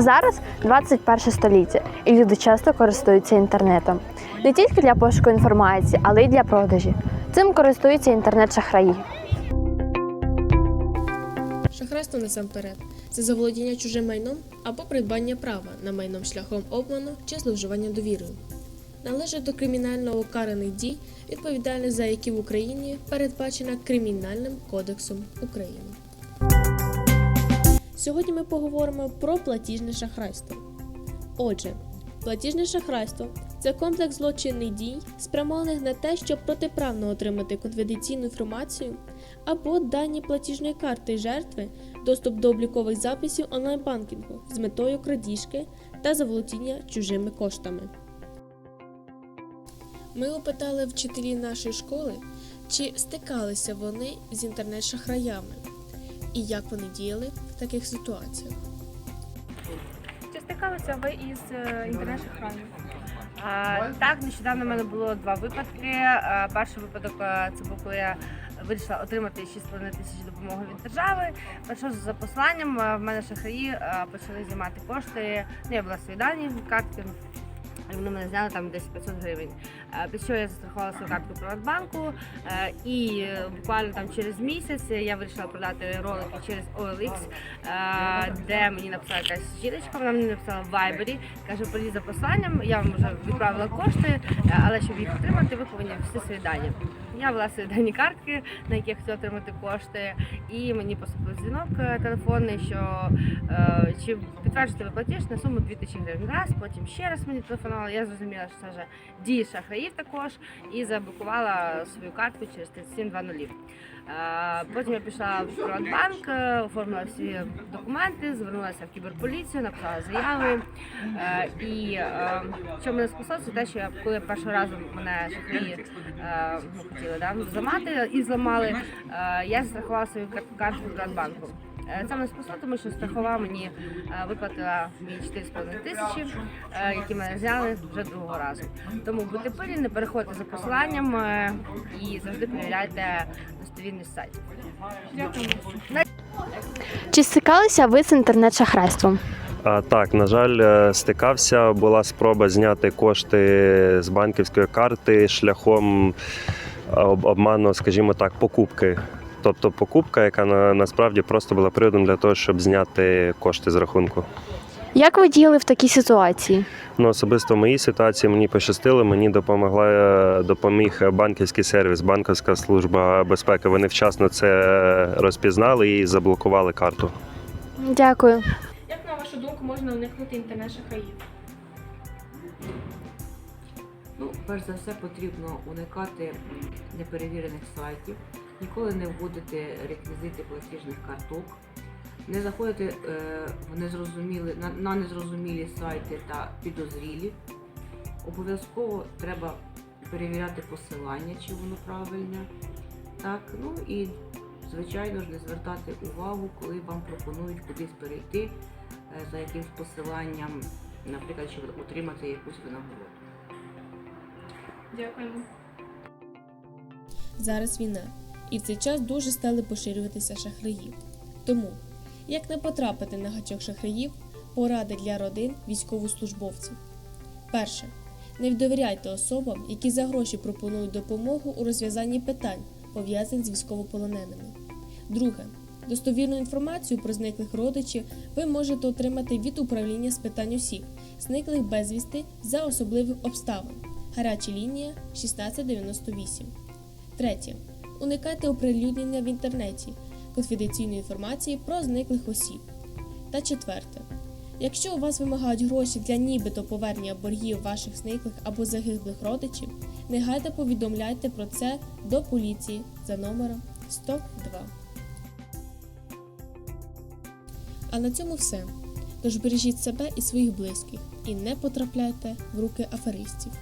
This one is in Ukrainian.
Зараз 21 століття, і люди часто користуються інтернетом. Не тільки для пошуку інформації, але й для продажі. Цим користуються інтернет-шахраї. Шахрайство насамперед це заволодіння чужим майном або придбання права на майном шляхом обману чи зловживання довірою. Належить до кримінально окараних дій, відповідальність за які в Україні передбачена Кримінальним кодексом України. Сьогодні ми поговоримо про платіжне шахрайство. Отже, платіжне шахрайство це комплекс злочинних дій, спрямованих на те, щоб протиправно отримати конфіденційну інформацію або дані платіжної карти жертви, доступ до облікових записів онлайн-банкінгу з метою крадіжки та заволодіння чужими коштами. Ми опитали вчителів нашої школи, чи стикалися вони з інтернет-шахраями і як вони діяли в таких ситуаціях. Чи стикалися ви із е, інтернет-шахраєм? Так, нещодавно в мене було два випадки. Перший випадок це був, коли я вирішила отримати 6,5 тисяч допомоги від держави. Прийшов за посланням, в мене шахраї почали знімати кошти. Ну, я була свої дані картки. Вони мене зняли там десь 500 гривень. Е, Під що я застрахувала свою картку Приватбанку. е, І е, буквально там через місяць я вирішила продати ролики через OLX, де мені написала якась жіночка, вона мені написала в Viber, каже, поліз за посланням, я вам вже відправила кошти, але щоб їх отримати, ви повинні всі свої дані. Я вела свої дані картки, на яких хотіла отримати кошти, і мені поступив дзвінок е, телефонний, що е, чи підтверджуєте ви платіж на суму 2000 гривень. Раз, потім ще раз мені телефонували. Я зрозуміла, що це вже дії шахраїв також, і заблокувала свою картку через 3720. Е, Потім я пішла в Приватбанк, е, оформила всі документи, звернулася в кіберполіцію, написала заяви. Е, І що мене спасло, це те, що я коли першого разу мене шахраї ну, хотіли да, зламати і зламали, я застрахувала свою кар- картку Приватбанку. Е, Це мене спасло, тому що страхова мені виплатила мені 4,5 тисячі, е, які мене взяли вже другого разу. Тому будьте пильні, не переходьте за посиланням е, і завжди перевіряйте достовірність сайтів. Чи стикалися ви з інтернет-шахрайством? А, так, на жаль, стикався. Була спроба зняти кошти з банківської карти шляхом обману, скажімо так, покупки. Тобто покупка, яка на, насправді просто була приводом для того, щоб зняти кошти з рахунку. Як ви діяли в такій ситуації? Ну, особисто в моїй ситуації мені пощастило, мені допомогла е, допоміг банківський сервіс, банківська служба безпеки. Вони вчасно це розпізнали і заблокували карту. Дякую. Як на вашу думку можна уникнути інтернет-шахраїв? Ну, перш за все, потрібно уникати неперевірених сайтів, ніколи не вводити реквізити платіжних карток, не заходити е, в незрозумілі, на, незрозумілі сайти та підозрілі. Обов'язково треба перевіряти посилання, чи воно правильне. Так, ну і звичайно ж не звертати увагу, коли вам пропонують кудись перейти е, за якимсь посиланням, наприклад, щоб отримати якусь винагороду. Дякуємо. Зараз війна, і в цей час дуже стали поширюватися шахраї. Тому, як не потрапити на гачок шахраїв, поради для родин військовослужбовців. Перше. Не довіряйте особам, які за гроші пропонують допомогу у розв'язанні питань, пов'язаних з військовополоненими. Друге. Достовірну інформацію про зниклих родичів ви можете отримати від управління з питань осіб, зниклих безвісти за особливих обставин. Гаряча лінія 1698. Третє. Уникайте оприлюднення в інтернеті конфіденційної інформації про зниклих осіб. Та четверте. Якщо у вас вимагають гроші для нібито повернення боргів ваших зниклих або загиблих родичів, негайно повідомляйте про це до поліції за номером 102. А на цьому все. Тож бережіть себе і своїх близьких і не потрапляйте в руки аферистів.